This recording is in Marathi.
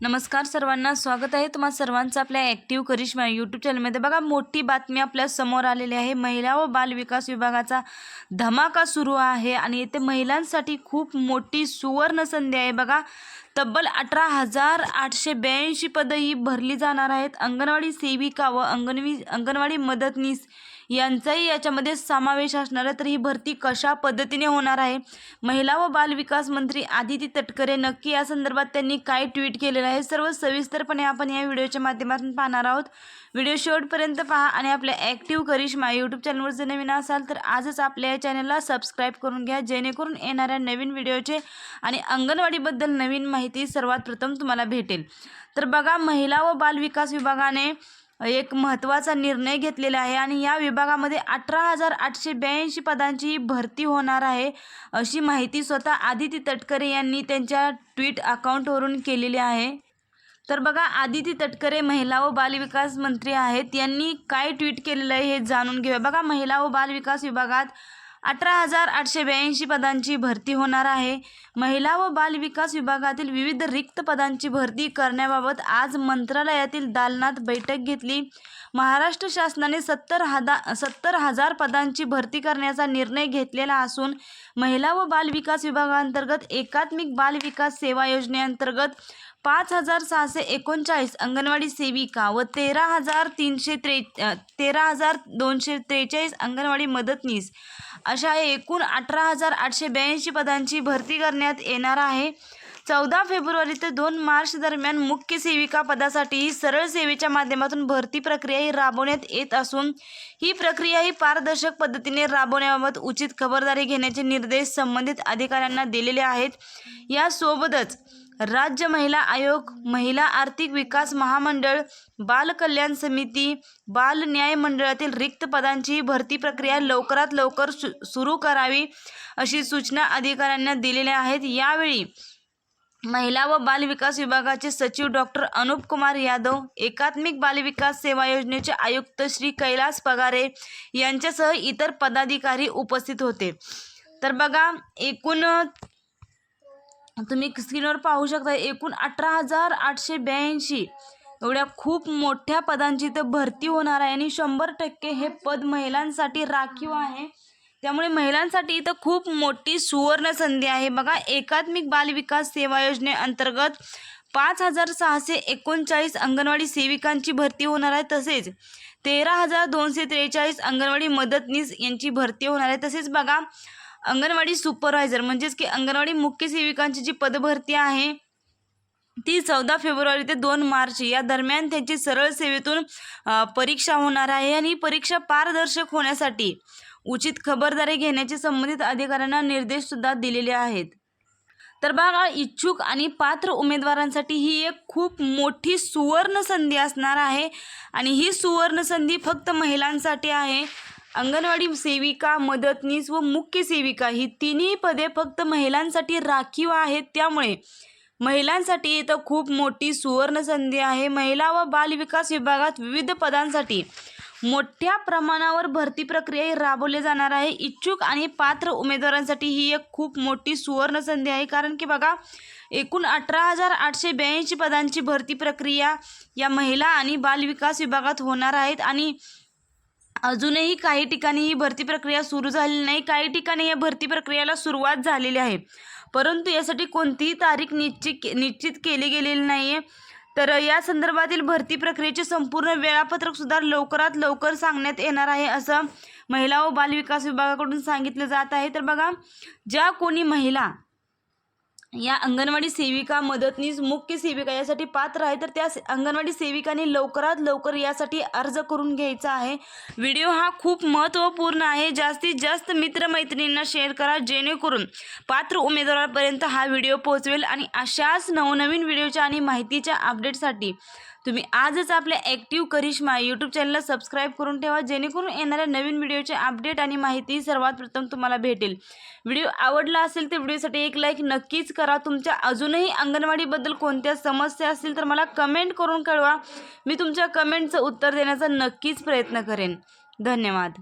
नमस्कार सर्वांना स्वागत आहे तुम्हा सर्वांचं आपल्या ॲक्टिव्ह करिश्मा यूट्यूब चॅनलमध्ये बघा मोठी बातमी आपल्यासमोर आलेली आहे. महिला व बाल विकास विभागाचा धमाका सुरू आहे आणि येथे महिलांसाठी खूप मोठी सुवर्ण संधी आहे. बघा तब्बल अठरा हजार आठशे ब्याऐंशी पदं ही भरली जाणार आहेत. अंगणवाडी सेविका व अंगणवी अंगणवाडी मदतनीस यांचाही याच्यामध्ये समावेश असणार आहे. तर ही भरती कशा पद्धतीने होणार आहे? महिला व बाल विकास मंत्री आदिती तटकरे नक्की या संदर्भात त्यांनी काय ट्विट केलेलं आहे? सर्व सविस्तरपणे आपण या व्हिडिओच्या माध्यमातून पाहणार आहोत. व्हिडिओ शेवटपर्यंत पहा आणि आपल्या ॲक्टिव्ह करिश्मा यूट्यूब चॅनलवर जर नवीन असाल तर आजच आपल्या या चॅनलला सबस्क्राईब करून घ्या. जेणेकरून येणाऱ्या नवीन व्हिडिओचे आणि अंगणवाडीबद्दल नवीन माहिती सर्वात प्रथम तुम्हाला भेटेल. तर बघा महिला व बाल विकास विभागाने एक महत्त्वाचा निर्णय घेतलेला आहे आणि या विभागामध्ये अठरा हजार आठशे ब्याऐंशी पदांची भरती होणार आहे अशी माहिती स्वतः आदिती तटकरे यांनी त्यांच्या ट्विट अकाउंटवरून केलेली आहे. तर बघा आदिती तटकरे महिला व बालविकास मंत्री आहेत. यांनी काय ट्विट केलेलं आहे हे जाणून घेऊया. बघा महिला व बालविकास विभागात अठरा हजार आठशे ब्याऐंशी पदांची भरती होणार आहे. महिला व बालविकास विभागातील विविध रिक्त पदांची भरती करण्याबाबत आज मंत्रालयातील दालनात बैठक घेतली. महाराष्ट्र शासनाने सत्तर हदा सत्तर हजार पदांची भरती करण्याचा निर्णय घेतलेला असून महिला व बालविकास विभागांतर्गत एकात्मिक बालविकास सेवा योजनेअंतर्गत पाच हजार सहाशे एकोणचाळीस अंगणवाडी सेविका व तेरा हजार तीनशे त्रे तेरा हजार दोनशे त्रेचाळीस अंगणवाडी मदतनीस अशा एकूण अठरा हजार आठशे ब्याऐंशी पदांची भरती करण्यात येणार आहे. चौदा फेब्रुवारी ते दोन मार्च दरम्यान मुख्य सेविका पदासाठी सरळ सेवेच्या माध्यमातून भरती प्रक्रिया ही राबवण्यात येत असून ही प्रक्रिया ही पारदर्शक पद्धतीने राबवण्याबाबत उचित खबरदारी घेण्याचे निर्देश संबंधित अधिकाऱ्यांना दिलेले आहेत. यासोबतच राज्य महिला आयोग महिला आर्थिक विकास महामंडळ बाल कल्याण समिती बाल न्याय मंडळातील रिक्त पदांची भरती प्रक्रिया लवकरात लवकर सु सुरू करावी अशी सूचना अधिकाऱ्यांना दिलेल्या आहेत. यावेळी महिला व बाल विकास विभागाचे सचिव डॉक्टर अनुप कुमार यादव एकात्मिक बालविकास सेवा योजनेचे आयुक्त श्री कैलास पगारे यांच्यासह इतर पदाधिकारी उपस्थित होते. तर बघा एकूण तुम्ही स्क्रीनवर पाहू शकता एकूण अठरा हजार आठशे ब्याऐंशी. एवढ्या खूप मोठ्या पदांची इथं भरती होणार आहे आणि शंभर टक्के हे पद महिलांसाठी राखीव आहे. त्यामुळे महिलांसाठी इथं खूप मोठी सुवर्ण संधी आहे. बघा एकात्मिक बालविकास सेवा योजनेअंतर्गत पाच हजार सहाशे एकोणचाळीस अंगणवाडी सेविकांची भरती होणार आहे. तसेच तेरा हजार दोनशे त्रेचाळीस अंगणवाडी मदतनीस यांची भरती होणार आहे. तसेच बघा अंगणवाडी सुपरवायझर म्हणजेच की अंगणवाडी मुख्य सेविकांची जी पदभरती आहे ती चौदा फेब्रुवारी ते दोन मार्च या दरम्यान त्यांची सरळ सेवेतून परीक्षा होणार आहे आणि ही परीक्षा पारदर्शक होण्यासाठी उचित खबरदारी घेण्याचे संबंधित अधिकाऱ्यांना निर्देशसुद्धा दिलेले आहेत. तर बघा इच्छुक आणि पात्र उमेदवारांसाठी ही एक खूप मोठी सुवर्ण संधी असणार आहे. आणि ही सुवर्ण संधी फक्त महिलांसाठी आहे. अंगणवाडी सेविका मदतनीस व मुख्य सेविका ही तिन्ही पदे फक्त महिलांसाठी राखीव आहेत. त्यामुळे महिलांसाठी इथं खूप मोठी सुवर्ण संधी आहे. महिला व बालविकास विभागात विविध पदांसाठी मोठ्या प्रमाणावर भरती प्रक्रिया राबवली जाणार आहे. इच्छुक आणि पात्र उमेदवारांसाठी ही एक खूप मोठी सुवर्ण संधी आहे. कारण की बघा एकूण अठरा हजार आठशे ब्याऐंशी पदांची भरती प्रक्रिया या महिला आणि बालविकास विभागात होणार आहेत. आणि अजूनही काही ठिकाणी ही भरती प्रक्रिया सुरू झालेली नाही. काही ठिकाणी या भरती प्रक्रियेला सुरुवात झालेली आहे. परंतु यासाठी कोणतीही तारीख निश्चित निश्चित केली गेलेली नाही आहे तर या संदर्भातील भरती प्रक्रियेचे संपूर्ण वेळापत्रकसुद्धा लवकरात लवकर सांगण्यात येणार आहे असं महिला व बालविकास विभागाकडून सांगितलं जात आहे. तर बघा ज्या कोणी महिला या अंगणवाडी सेविका मदतनीस मुख्य सेविका यासाठी पात्र आहे. तर त्या अंगणवाडी सेविकाने लवकरात लवकर यासाठी अर्ज करून घ्यायचा आहे. व्हिडिओ हा खूप महत्त्वपूर्ण आहे. जास्तीत जास्त मित्रमैत्रिणींना शेअर करा जेणेकरून पात्र उमेदवारापर्यंत हा व्हिडिओ पोहोचवेल. आणि अशाच नवनवीन व्हिडिओच्या आणि माहितीच्या अपडेटसाठी तुम्ही आजच आपल्या ॲक्टिव्ह करिश्मा यूट्यूब चॅनलला सबस्क्राईब करून ठेवा जेणेकरून येणाऱ्या नवीन व्हिडिओचे अपडेट आणि माहिती सर्वात प्रथम तुम्हाला भेटेल. व्हिडिओ आवडला असेल तर व्हिडिओसाठी एक लाईक नक्कीच करा. तुमच्या अजूनही अंगणवाडीबद्दल कोणत्या समस्या असतील तर मला कमेंट करून कळवा. मी तुमच्या कमेंटचं उत्तर देण्याचा नक्कीच प्रयत्न करेन. धन्यवाद.